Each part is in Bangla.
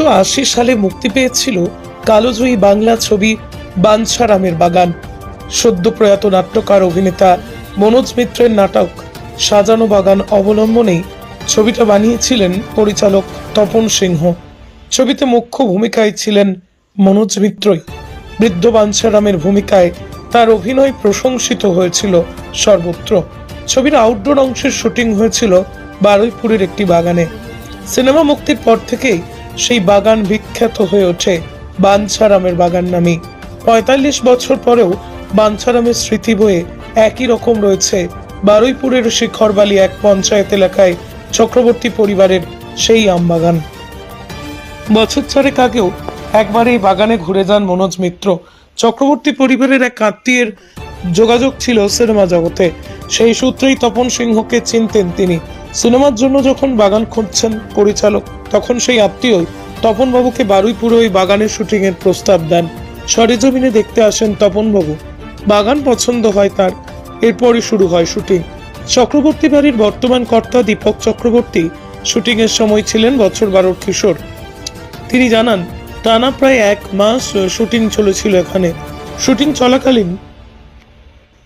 উনিশশো সালে মুক্তি পেয়েছিল কালোজয়ী বাংলা ছবি বাঞ্ছারামের বাগান। সদ্য প্রয়াত নাট্যকার অভিনেতা মনোজ মিত্রের নাটক সাজানো বাগান অবলম্বনেই ছবিটা বানিয়েছিলেন পরিচালক তপন সিংহ। ছবিতে মুখ্য ভূমিকায় ছিলেন মনোজ মিত্রই। বৃদ্ধ বাঞ্ছারামের ভূমিকায় তার অভিনয় প্রশংসিত হয়েছিল সর্বত্র। ছবির আউটডোর অংশের শুটিং হয়েছিল বারুইপুরের একটি বাগানে। সিনেমা মুক্তির পর থেকেই সেই বাগান বিখ্যাত হয়ে ওঠে বাঞ্ছারামের বাগান নামে। পঁয়তাল্লিশ বছর পরেও বাঞ্ছারামের স্মৃতি বয়ে একই রকম রয়েছে বারুইপুরের শিখরবালি এক পঞ্চায়েত এলাকায় চক্রবর্তী পরিবারের সেই আমবাগান। বছর চারেক আগেও একবার এই বাগানে ঘুরে যান মনোজ মিত্র। চক্রবর্তী পরিবারের এক আত্মীয়ের যোগাযোগ ছিল সিনেমা জগতে। সেই সূত্রেই তপন সিংহকে চিনতেন তিনি। সিনেমার জন্য যখন বাগান খুঁজছেন পরিচালক, তখন সেই আত্মীয় তপন বাবুকে বারুইপুরে ওই বাগানের শুটিং এর প্রস্তাব দেন। সরেজমিনে দেখতে আসেন তপন বাবু বাগান পছন্দ হয় তার। এরপরই শুরু হয় শুটিং। চক্রবর্তী বাড়ির বর্তমান কর্তা দীপক চক্রবর্তী শুটিং এর সময় ছিলেন বছর বারোর কিশোর। তিনি জানান, টানা প্রায় এক মাস শুটিং চলেছিল এখানে। শুটিং চলাকালীন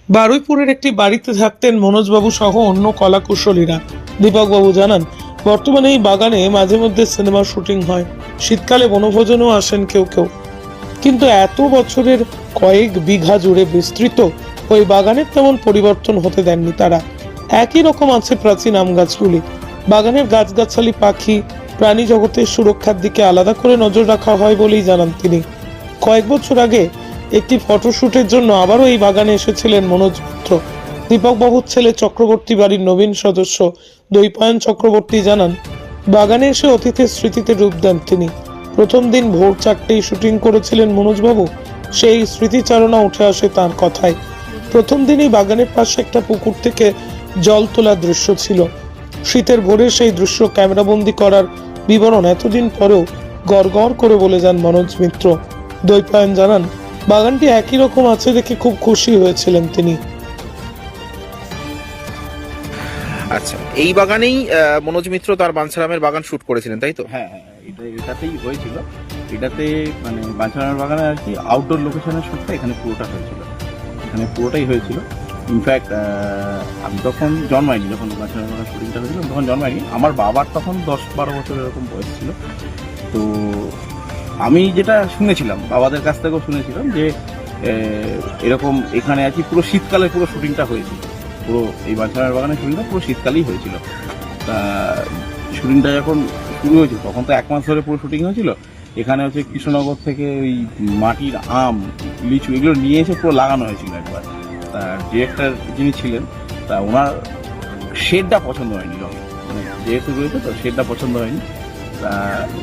বারুইপুরের একটি বাড়িতে থাকতেন মনোজবাবু সহ অন্য কলাকুশলীরা। দীপকবাবু জানান, বর্তমানে এই বাগানে মাঝে মধ্যে সিনেমার শুটিং হয়। শীতকালে বনভোজনও আসেন কেউ কেউ। কিন্তু এত বছরের কয়েক বিঘা জুড়ে বিস্তৃত, ওই বাগানের তেমন পরিবর্তন হতে দেননি তারা। একই রকম আছে প্রাচীন আম গাছগুলি। বাগানের গাছগাছালি, পাখি, প্রাণী জগতের সুরক্ষার দিকে আলাদা করে নজর রাখা হয় বলেই জানান তিনি। কয়েক বছর আগে একটি ফটোশুটের জন্য আবারও এই বাগানে এসেছিলেন মনোজ মিত্র। দীপক বাবুর ছেলে চক্রবর্তী বাড়ির নবীন সদস্য দৈপায়ন চক্রবর্তী জানান, বাগানে এসে অতিথির স্মৃতিতে রূপ দেন তিনি। প্রথম দিন ভোর চারটেই শুটিং করেছিলেন মনোজবাবু। সেই স্মৃতিচারণা উঠে আসে তার কথায়। প্রথম দিনই বাগানের পাশে একটা পুকুর থেকে জল তোলার দৃশ্য ছিল। শীতের ভোরে সেই দৃশ্য ক্যামেরাবন্দি করার বিবরণ এতদিন পরেও গড় করে বলে যান মনোজ মিত্র। দৈপায়ন জানান, বাগানটি একই রকম আছে দেখে খুব খুশি হয়েছিলেন তিনি। আচ্ছা। এই বাগানেই মনোজ মিত্র তার বাঞ্ছারামের বাগান শুট করেছিলেন, তাই তো? হ্যাঁ হ্যাঁ এটা, এটাতেই হয়েছিল। এটাতে মানে বাঞ্ছারামের বাগানে আর কি আউটডোর লোকেশনের শুটটা এখানে পুরোটা হয়েছিল। এখানে পুরোটাই হয়েছিল। ইনফ্যাক্ট আমি তখন জন্মাইনি, যখন বাঞ্ছানার বাগান শুটিংটা হয়েছিল তখন জন্মাইনি। আমার বাবার তখন দশ বারো বছর এরকম বয়স ছিল। তো, আমি যেটা শুনেছিলাম, বাবাদের কাছ থেকেও শুনেছিলাম যে এরকম এখানে আর কি পুরো শীতকালে পুরো শুটিংটা হয়েছিল। পুরো এই বাঞ্ছানার বাগানের শুটিংটা পুরো শীতকালেই হয়েছিল। তা, শুটিংটা যখন শুরু হয়েছিল, তখন তো এক মাস ধরে পুরো শুটিং হয়েছিল। এখানে হচ্ছে কৃষ্ণনগর থেকে ওই মাটির আম, লিচু এগুলো নিয়ে এসে পুরো লাগানো হয়েছিল একবার। তা, ডিরেক্টর যিনি ছিলেন, তা ওনার শেডটা পছন্দ হয়নি মানে যেহেতু রয়েছে, তো শেডটা পছন্দ হয়নি। তা,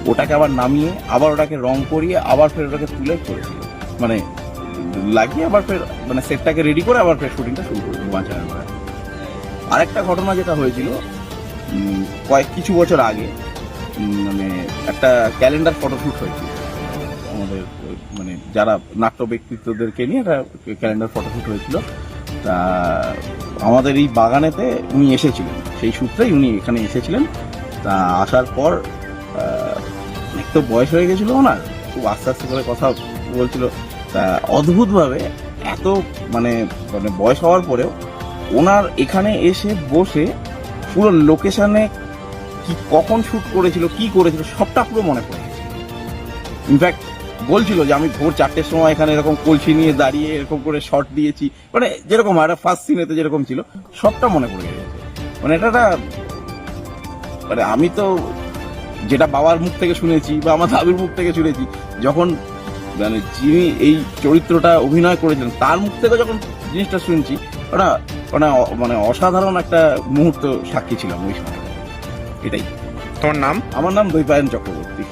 ওটাকে আবার নামিয়ে, আবার ওটাকে রং করিয়ে, আবার ফের ওটাকে তুলে করেছিল মানে লাগিয়ে আবার ফের মানে সেটটাকে রেডি করে আবার ফের শুটিংটা শুরু করেছিল বাঁচানোর আরেকটা ঘটনা যেটা হয়েছিল কয়েক কিছু বছর আগে মানে একটা ক্যালেন্ডার ফটোশ্যুট হয়েছিল। আমাদের মানে যারা নাট্য ব্যক্তিত্বদেরকে নিয়ে একটা ক্যালেন্ডার ফটোশ্যুট হয়েছিল, তা আমাদের এই বাগানেতে উনি এসেছিলেন। সেই সূত্রেই উনি এখানে এসেছিলেন। তা আসার পর অনেক তো বয়স হয়ে গেছিল ওনার, খুব আস্তে আস্তে করে কথা বলছিল। তা অদ্ভুতভাবে এত মানে মানে বয়স হওয়ার পরেও ওনার এখানে এসে বসে পুরো লোকেশনে কি কখন শ্যুট করেছিল, কি করেছিল, সবটা পুরো মনে পড়ে ইনফ্যাক্ট বলছিল যে আমি ভোর চারটের সময় এখানে এরকম কলসি নিয়ে দাঁড়িয়ে এরকম করে শর্ট দিয়েছি। মানে যেরকম একটা ফার্স্ট সিনেতে যেরকম ছিল, সবটা মনে পড়ে গেছে। মানে এটা একটা মানে আমি তো যেটা বাবার মুখ থেকে শুনেছি বা আমার দাদুর মুখ থেকে শুনেছি, যখন মানে যিনি এই চরিত্রটা অভিনয় করেছিলেন, তার মুখ থেকে যখন জিনিসটা শুনছি, ওটা মানে মানে অসাধারণ একটা মুহূর্ত সাক্ষী ছিলাম ওই সময়। এটাই। তোমার নাম? আমার নাম দৈপায়ন চক্রবর্তী।